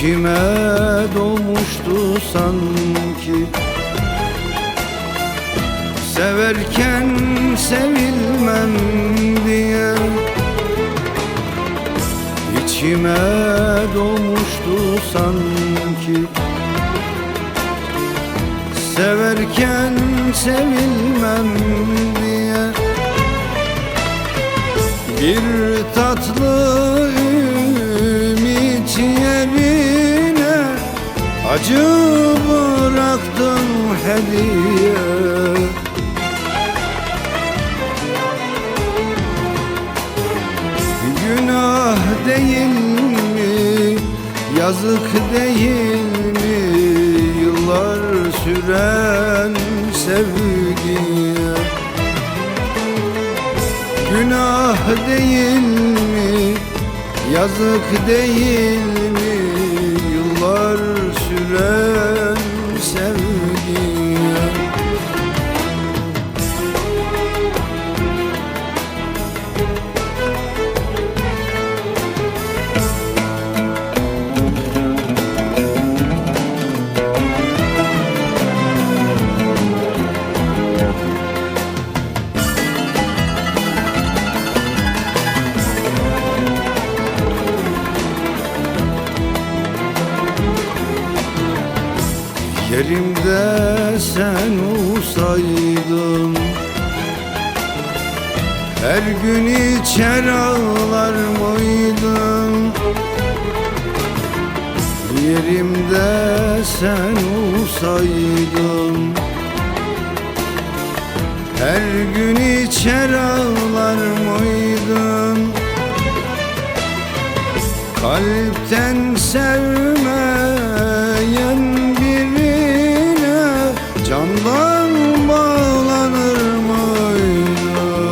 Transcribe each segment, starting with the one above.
İçime doğmuştu sanki. Severken sevilmem diye. İçime doğmuştu sanki. Severken sevilmem diye. Bir tatlı Acı bıraktın hediye. Günah değil mi, yazık değil mi? Yıllar süren sevgiye. Günah değil mi, yazık değil mi süren sevgiye Yerimde sen olsaydın. Her gün içer ağlar mıydın? Yerimde sen olsaydın. Her gün içer ağlar mıydın? Kalpten sevmeyen Candan bağlanır mıydın?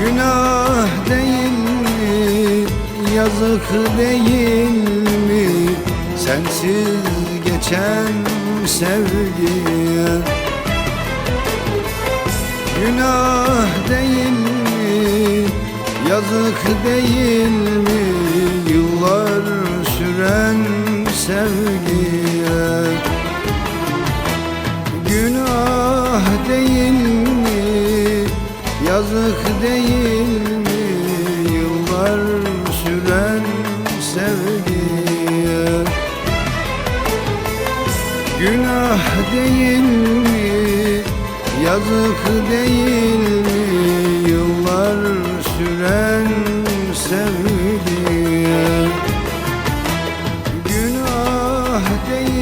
Günah değil mi, yazık değil mi Sensiz geçen sevgiye Günah değil mi, yazık değil mi Günah değil mi, yazık değil mi? Yıllar süren sevgiye. Günah değil mi, yazık değil mi? Yıllar süren sevgiye. Günah değil